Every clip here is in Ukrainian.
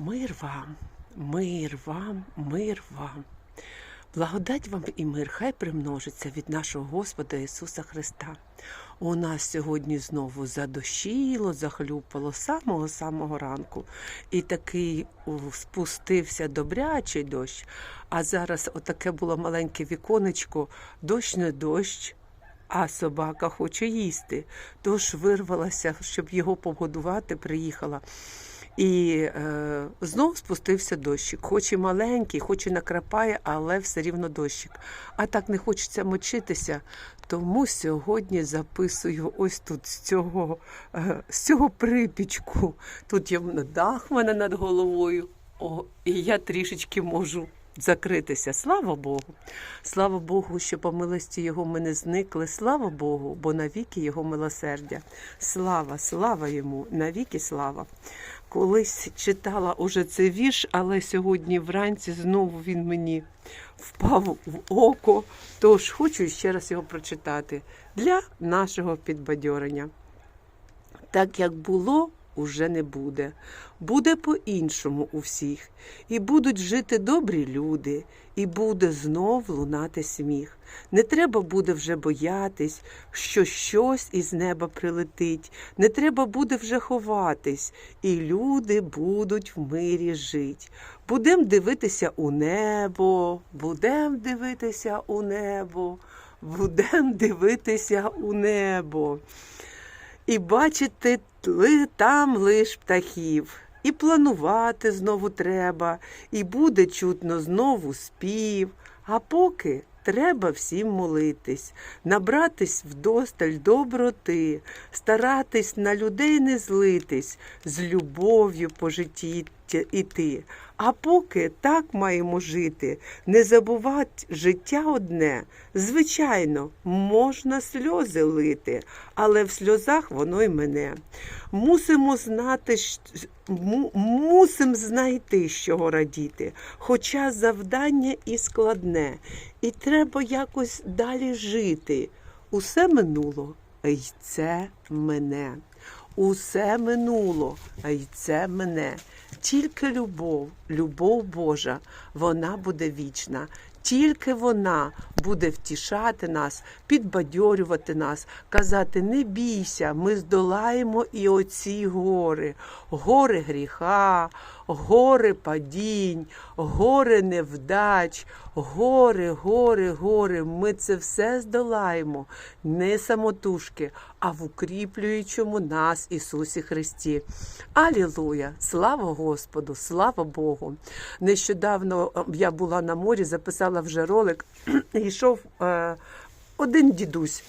Мир вам, мир вам, мир вам. Благодать вам і мир хай примножиться від нашого Господа Ісуса Христа. У нас сьогодні знову задощило, захлюпало самого-самого ранку. І такий спустився добрячий дощ. А зараз отаке було маленьке віконечко, дощ не дощ, а собака хоче їсти. Тож вирвалася, щоб його погодувати, приїхала. І е, знов спустився дощик. Хоч і маленький, хоч і накрапає, але все рівно дощик. А так не хочеться мочитися. Тому сьогодні записую ось тут з цього, е, з цього припічку. Тут є дах в мене над головою. О, і я трішечки можу закритися. Слава Богу. Слава Богу, що по милості Його ми не зникли. Слава Богу, бо навіки Його милосердя. Слава, слава йому, навіки слава. Колись читала уже цей вірш, але сьогодні вранці знову він мені впав в око. Тож хочу ще раз його прочитати для нашого підбадьорення. Так як було, уже не буде. Буде по-іншому у всіх. І будуть жити добрі люди, і буде знов лунати сміх. Не треба буде вже боятись, що щось із неба прилетить. Не треба буде вже ховатись, і люди будуть в мирі жить. Будем дивитися у небо, будем дивитися у небо, будем дивитися у небо. І бачити там лиш птахів, і планувати знову треба, і буде чутно знову спів. А поки треба всім молитись, набратись вдосталь доброти, старатись на людей не злитись, з любов'ю по житті іти. А поки так маємо жити, не забувати життя одне. Звичайно, можна сльози лити, але в сльозах воно й мене. Мусимо знати, щ- му- мусим знайти, з чого радіти, хоча завдання і складне, і треба якось далі жити. Усе минуло, й це мене. Усе минуло, й це мене. Тільки любов, любов Божа, вона буде вічна. Тільки вона буде втішати нас, підбадьорювати нас, казати: не бійся, ми здолаємо і оці гори, гори гріха, гори падінь, гори невдач, гори, гори, гори. Ми це все здолаємо не самотужки, а в укріплюючому нас Ісусі Христі. Алілуя! Слава Господу! Слава Богу! Нещодавно е, я була на морі, записала вже ролик, йшов е, один дідусь.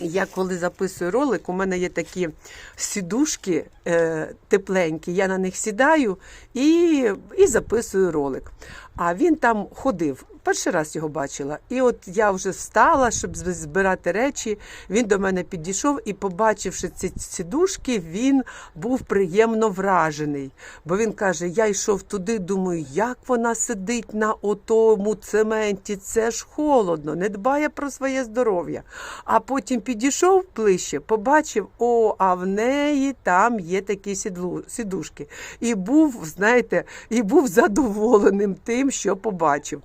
Я коли записую ролик, у мене є такі сідушки е, тепленькі, я на них сідаю і, і записую ролик. А він там ходив. Перший раз його бачила. І от я вже встала, щоб збирати речі. Він до мене підійшов і, побачивши ці сідушки, він був приємно вражений. Бо він каже: я йшов туди, думаю, як вона сидить на отому цементі, це ж холодно, не дбає про своє здоров'я. А потім підійшов ближче, побачив, о, а в неї там є такі сідушки. І був, знаєте, і був задоволеним тим, що побачив.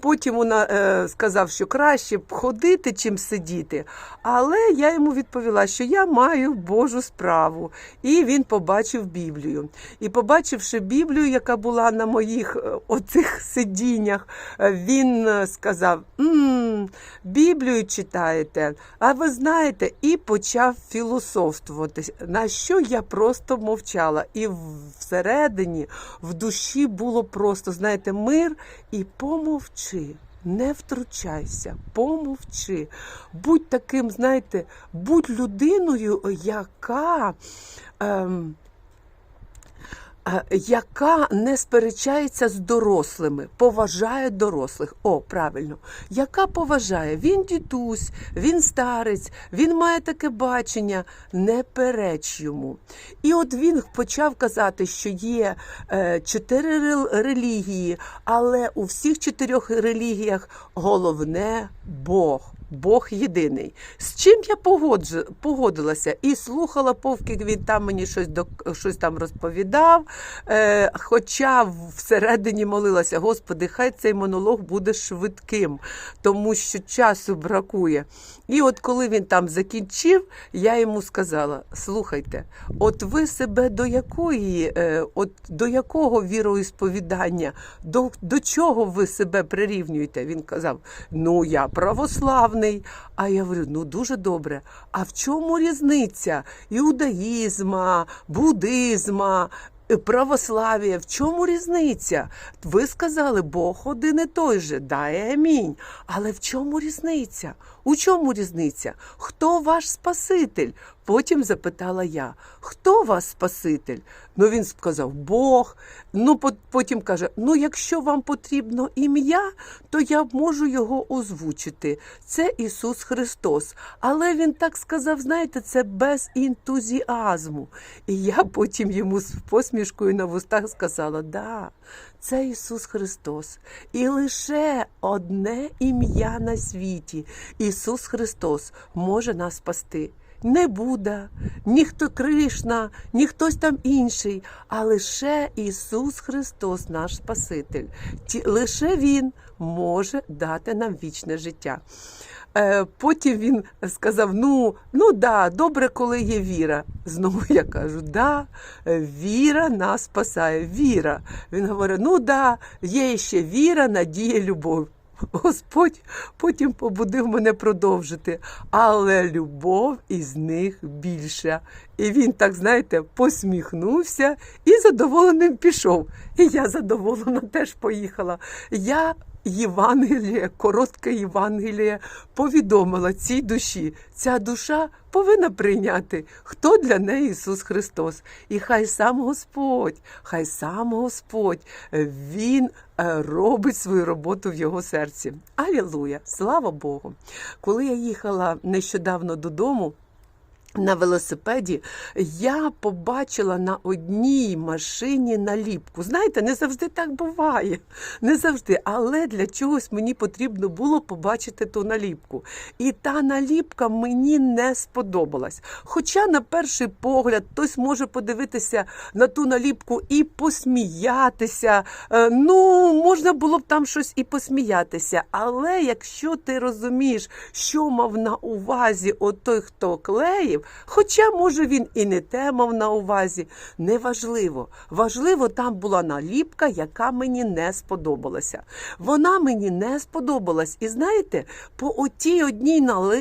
Потім вона е, сказав, що краще б ходити, чим сидіти. Але я йому відповіла, що я маю Божу справу. І він побачив Біблію. І побачивши Біблію, яка була на моїх е, оцих сидіннях, е, він сказав: «М, Біблію читаєте, а ви знаєте, і почав філософствувати, на що я просто мовчала. І всередині, в душі було просто, знаєте, мир і помовчи. Не втручайся, помовчи. Будь таким, знаєте, будь людиною, яка. Ем, яка не сперечається з дорослими, поважає дорослих. О, правильно, яка поважає? Він дідусь, він старець, він має таке бачення, не переч йому. І от він почав казати, що є е, чотири релігії, але у всіх чотирьох релігіях головне Бог. Бог єдиний. З чим я погодилася і слухала, поки він там мені щось до щось там розповідав. Е, хоча всередині молилася, Господи, хай цей монолог буде швидким, тому що часу бракує. І от коли він там закінчив, я йому сказала: слухайте, от ви себе до якої, е, от до якого віроісповідання, до, до чого ви себе прирівнюєте? Він казав: Ну, я православний. А я говорю, ну дуже добре. А в чому різниця іудаїзма, буддизма? православія, Православ'я, в чому різниця? Ви сказали, Бог один і той же, дай амінь. Але в чому різниця? У чому різниця? Хто ваш Спаситель? Потім запитала я, хто вас Спаситель? Ну він сказав Бог. Ну потім каже: Ну, якщо вам потрібно ім'я, то я можу його озвучити. Це Ісус Христос. Але він так сказав, знаєте, це без ентузіазму. І я потім йому з посмішкою на вустах сказала: Да, це Ісус Христос. І лише одне ім'я на світі Ісус Христос може нас спасти. Не Будда, ніхто Кришна, ні хтось там інший, а лише Ісус Христос, наш Спаситель. Лише Він може дати нам вічне життя. Е, Потім він сказав: ну, ну да, добре, коли є віра. Знову я кажу, да, віра нас спасає. Віра. Він говорить: ну да, є ще віра, надія, любов. Господь потім побудив мене продовжити, але любов із них більша. І він так, знаєте, посміхнувся і задоволеним пішов. І я задоволена теж поїхала. Я Євангеліє, коротке Євангеліє повідомила цій душі. Ця душа повинна прийняти, хто для неї Ісус Христос. І хай сам Господь, хай сам Господь, Він е, робить свою роботу в його серці. Алілуя! Слава Богу! Коли я їхала нещодавно додому. На велосипеді я побачила на одній машині наліпку. Знаєте, не завжди так буває. Не завжди. Але для чогось мені потрібно було побачити ту наліпку. І та наліпка мені не сподобалась. Хоча, на перший погляд, хтось може подивитися на ту наліпку і посміятися. Е, Ну, можна було б там щось і посміятися. Але якщо ти розумієш, що мав на увазі от той, хто клеїв, хоча, може, він і не те мав на увазі, неважливо. Важливо, там була наліпка, яка мені не сподобалася. Вона мені не сподобалась. І знаєте, по отій одній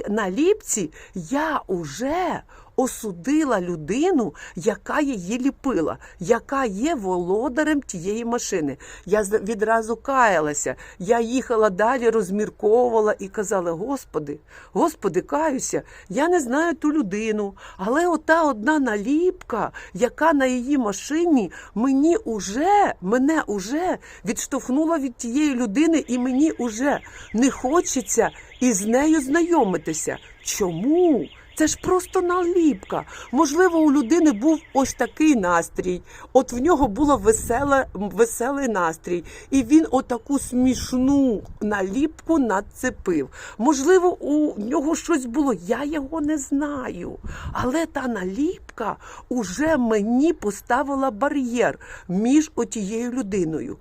наліпці я уже осудила людину, яка її ліпила, яка є володарем тієї машини. Я відразу каялася. Я їхала далі, розмірковувала і казала: Господи, Господи, каюся, я не знаю ту людину, але ота одна наліпка, яка на її машині, мені уже, мене уже відштовхнула від тієї людини, і мені уже не хочеться із нею знайомитися. Чому? Це ж просто наліпка. Можливо, у людини був ось такий настрій. От в нього веселе, веселий настрій, і він отаку смішну наліпку нацепив. Можливо, у нього щось було. Я його не знаю. Але та наліпка уже мені поставила бар'єр між отією людиною.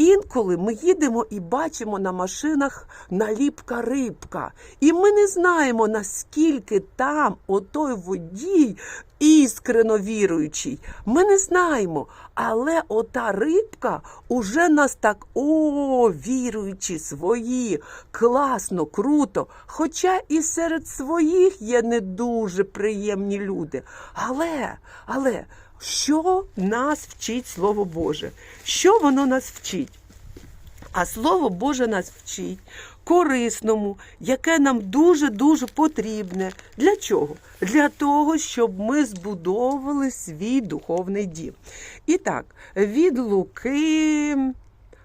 Інколи ми їдемо і бачимо на машинах наліпка рибка. І ми не знаємо, наскільки там отой водій іскрено віруючий. Ми не знаємо. Але ота рибка уже нас так о, віруючі, свої, класно, круто. Хоча і серед своїх є не дуже приємні люди. Але, але. Що нас вчить Слово Боже? Що воно нас вчить? А Слово Боже нас вчить корисному, яке нам дуже-дуже потрібне. Для чого? Для того, щоб ми збудовували свій духовний дім. І так, від Луки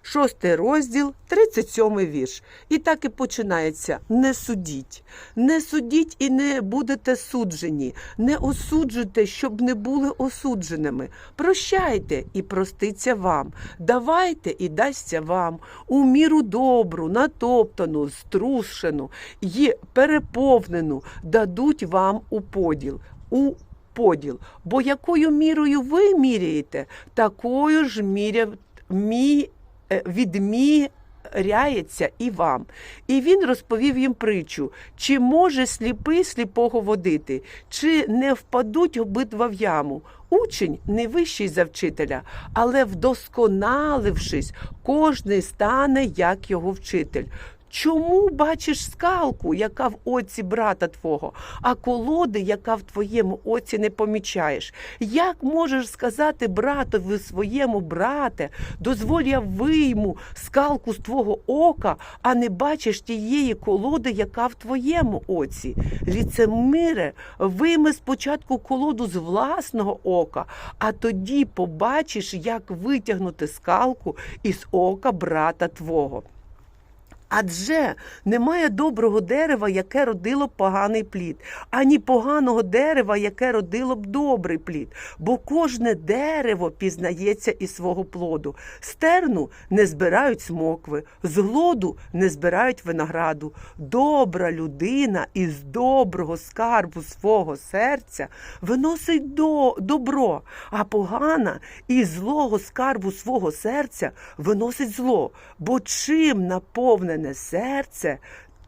шостий розділ, 37 вірш. І так і починається: не судіть, не судіть і не будете суджені, не осуджуйте, щоб не були осудженими. Прощайте і проститься вам, давайте і дасться вам у міру добру, натоптану, струшену і переповнену дадуть вам у поділ. У поділ. Бо якою мірою ви міряєте, такою ж міря, мі, відміряється і вам. І він розповів їм притчу: чи може сліпий сліпого водити, чи не впадуть обидва в яму. Учень не вищий за вчителя, але вдосконалившись, кожний стане як його вчитель. Чому бачиш скалку, яка в оці брата твого, а колоди, яка в твоєму оці не помічаєш? Як можеш сказати братові своєму брате, дозволь я вийму скалку з твого ока, а не бачиш тієї колоди, яка в твоєму оці? Ліцемире, вийми спочатку колоду з власного ока, а тоді побачиш, як витягнути скалку із ока брата твого. Адже немає доброго дерева, яке родило б поганий плід, ані поганого дерева, яке родило б добрий плід. Бо кожне дерево пізнається із свого плоду. Стерну не збирають смокви, з глоду не збирають винограду. Добра людина із доброго скарбу свого серця виносить до добро, а погана із злого скарбу свого серця виносить зло. Бо чим наповнене серце,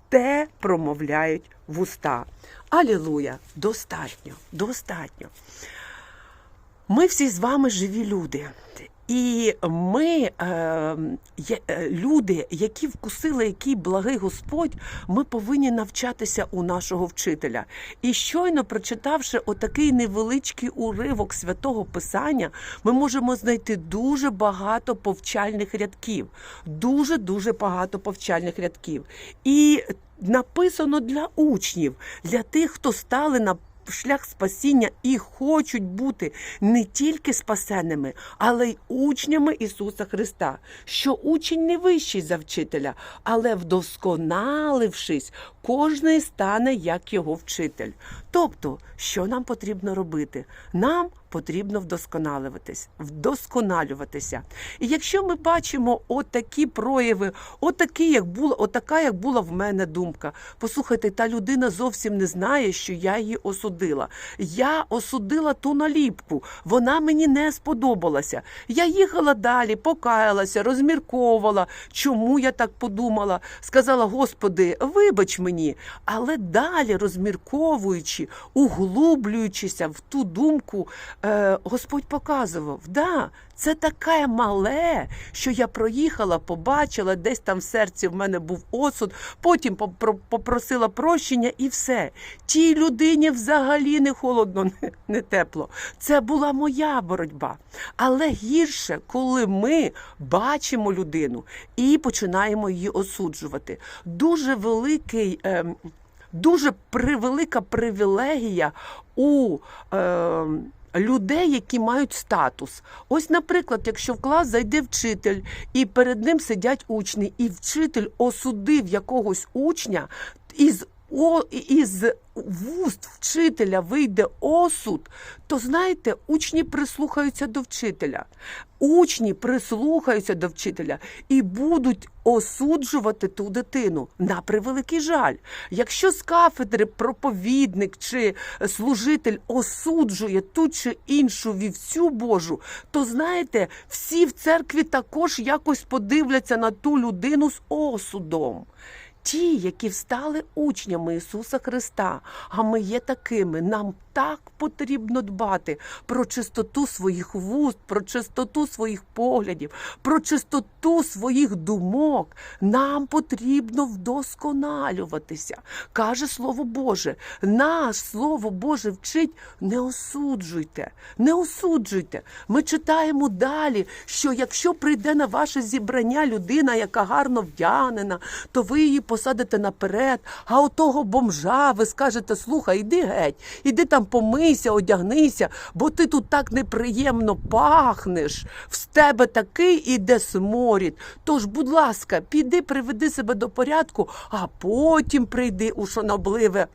те промовляють вуста. Алілуя! Достатньо, достатньо. Ми всі з вами живі люди. І ми, е, е, люди, які вкусили, який благий Господь, ми повинні навчатися у нашого вчителя. І щойно прочитавши отакий невеличкий уривок святого Писання, ми можемо знайти дуже багато повчальних рядків. Дуже дуже багато повчальних рядків. І написано для учнів, для тих, хто стали на шлях спасіння і хочуть бути не тільки спасеними, але й учнями Ісуса Христа, що учень не вищий за вчителя, але вдосконалившись, кожний стане як його вчитель. Тобто, що нам потрібно робити? Нам потрібно вдосконалюватись, вдосконалюватися. І якщо ми бачимо отакі прояви, отакі, як була, отака, як була в мене думка. Послухайте, та людина зовсім не знає, що я її осудила. Я осудила ту наліпку, вона мені не сподобалася. Я їхала далі, покаялася, розмірковувала, чому я так подумала. Сказала, Господи, вибач мені. Але далі, розмірковуючи, углублюючися в ту думку, Господь показував, да, це таке мале, що я проїхала, побачила, десь там в серці в мене був осуд, потім попросила прощення і все. Тій людині взагалі не холодно, не, не тепло. Це була моя боротьба. Але гірше, коли ми бачимо людину і починаємо її осуджувати. Дуже великий. ем, Дуже превелика привілегія у е, людей, які мають статус. Ось, наприклад, якщо в клас зайде вчитель, і перед ним сидять учні, і вчитель осудив якогось учня із о, із вуст вчителя вийде осуд, то знаєте, учні прислухаються до вчителя. Учні прислухаються до вчителя і будуть осуджувати ту дитину на превеликий жаль. Якщо з кафедри проповідник чи служитель осуджує ту чи іншу вівцю Божу, то знаєте, всі в церкві також якось подивляться на ту людину з осудом. Ті, які встали учнями Ісуса Христа, а ми є такими, нам так потрібно дбати про чистоту своїх вуст, про чистоту своїх поглядів, про чистоту своїх думок. Нам потрібно вдосконалюватися. Каже Слово Боже, наш Слово Боже вчить, не осуджуйте, не осуджуйте. Ми читаємо далі, що якщо прийде на ваше зібрання людина, яка гарно вдягнена, то ви її посадите наперед, а отого бомжа ви скажете, слухай, іди геть, іди там помийся, одягнися, бо ти тут так неприємно пахнеш. В тебе такий іде сморід. Тож, будь ласка, піди, приведи себе до порядку, а потім прийди у шанобливе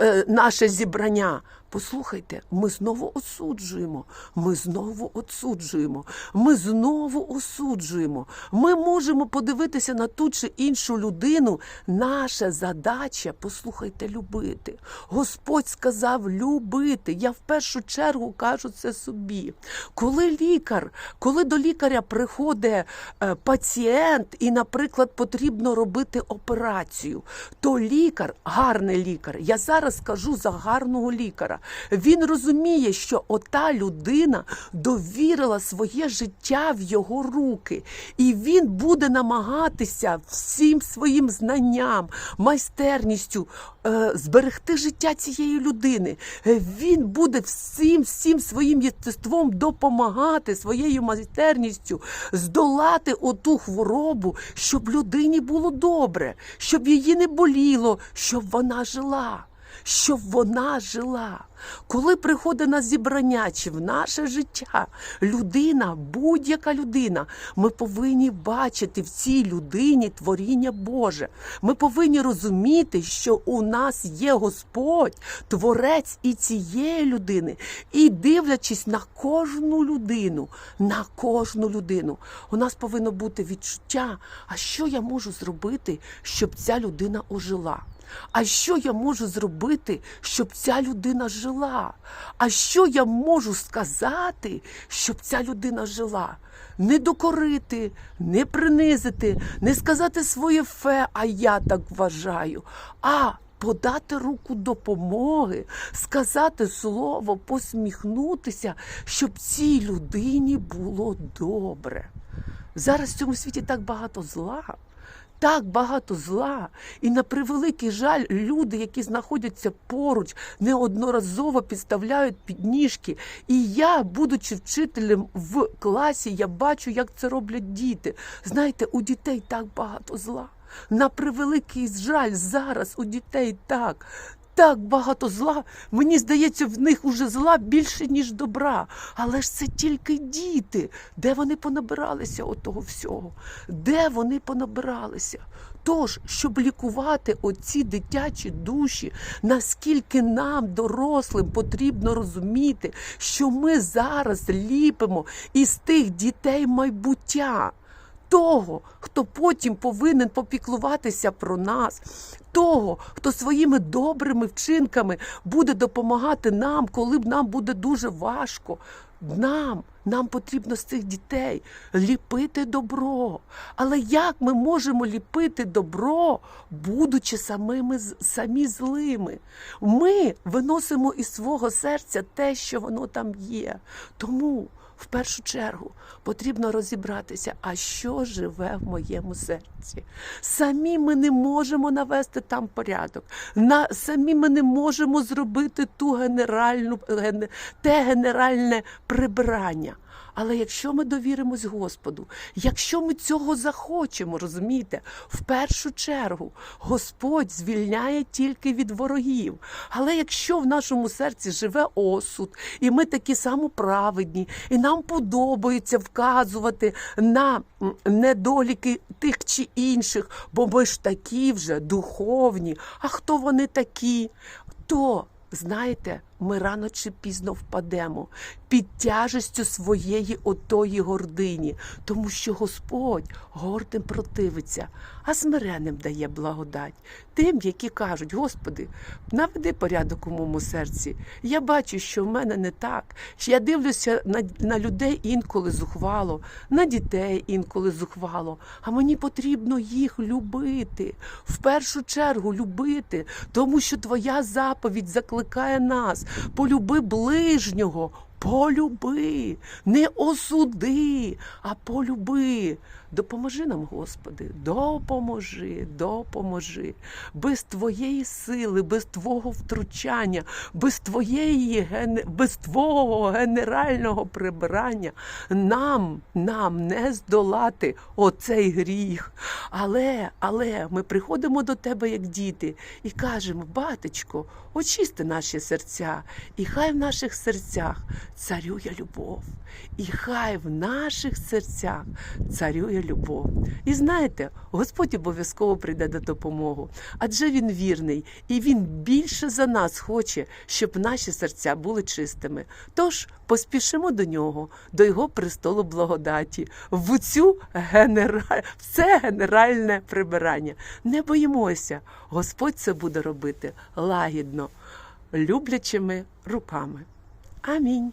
е, наше зібрання. Послухайте, ми знову осуджуємо. Ми знову осуджуємо. Ми знову осуджуємо. Ми можемо подивитися на ту чи іншу людину. Наша задача, послухайте, любити. Господь сказав любити. Я в першу чергу кажу це собі. Коли лікар, коли до лікаря приходить е, пацієнт, і, наприклад, потрібно робити операцію, то лікар, гарний лікар, я зараз кажу за гарного лікаря. Він розуміє, що ота людина довірила своє життя в його руки, і він буде намагатися всім своїм знанням, майстерністю е, зберегти життя цієї людини. Він буде всім всім своїм єстеством допомагати своєю майстерністю здолати оту хворобу, щоб людині було добре, щоб її не боліло, щоб вона жила щоб вона жила. Коли приходить на зібрання чи в наше життя людина, будь-яка людина, ми повинні бачити в цій людині творіння Боже. Ми повинні розуміти, що у нас є Господь, творець і цієї людини. І дивлячись на кожну людину, на кожну людину, у нас повинно бути відчуття, а що я можу зробити, щоб ця людина ожила. А що я можу зробити, щоб ця людина жила? А що я можу сказати, щоб ця людина жила? Не докорити, не принизити, не сказати своє фе, а я так вважаю. А подати руку допомоги, сказати слово, посміхнутися, щоб цій людині було добре. Зараз в цьому світі так багато зла так багато зла. І на превеликий жаль, люди, які знаходяться поруч, неодноразово підставляють підніжки. І я, будучи вчителем в класі, я бачу, як це роблять діти. Знаєте, у дітей так багато зла. На превеликий жаль, зараз у дітей так. Так багато зла, мені здається, в них уже зла більше, ніж добра. Але ж це тільки діти. Де вони понабиралися от того всього? Де вони понабиралися? Тож, щоб лікувати оці дитячі душі, наскільки нам, дорослим, потрібно розуміти, що ми зараз ліпимо із тих дітей майбуття. Того, хто потім повинен попіклуватися про нас, того, хто своїми добрими вчинками буде допомагати нам, коли б нам буде дуже важко. Нам, нам потрібно з цих дітей ліпити добро. Але як ми можемо ліпити добро, будучи самими самі злими? Ми виносимо із свого серця те, що воно там є. Тому. В першу чергу потрібно розібратися, а що живе в моєму серці. Самі ми не можемо навести там порядок. На, Самі ми не можемо зробити ту генеральну, ген, те генеральне прибирання. Але якщо ми довіримось Господу, якщо ми цього захочемо, розумієте, в першу чергу Господь звільняє тільки від ворогів. Але якщо в нашому серці живе осуд, і ми такі самоправедні, і нам подобається вказувати на недоліки тих чи інших, бо ми ж такі вже духовні. А хто вони такі? То знаєте, ми рано чи пізно впадемо під тяжестю своєї отої гордині, тому що Господь гордим противиться, а смиренним дає благодать. Тим, які кажуть, Господи, наведи порядок у моєму серці. Я бачу, що в мене не так. Я дивлюся на, на людей інколи зухвало, на дітей інколи зухвало. А мені потрібно їх любити. В першу чергу любити, тому що Твоя заповідь закликає нас полюби ближнього. Полюби, не осуди, а полюби. Допоможи нам, Господи, допоможи, допоможи. Без Твоєї сили, без Твого втручання, без Твоєї без Твого генерального прибирання нам, нам не здолати оцей гріх. Але, але ми приходимо до Тебе як діти і кажемо, батечко, очисти наші серця, і хай в наших серцях царює любов, і хай в наших серцях царює любов. І знаєте, Господь обов'язково прийде до допомогу, адже Він вірний, і Він більше за нас хоче, щоб наші серця були чистими. Тож поспішимо до нього, до Його престолу благодаті, в цю генераль... в це генеральне прибирання. Не боїмося, Господь це буде робити лагідно, люблячими руками. Амінь.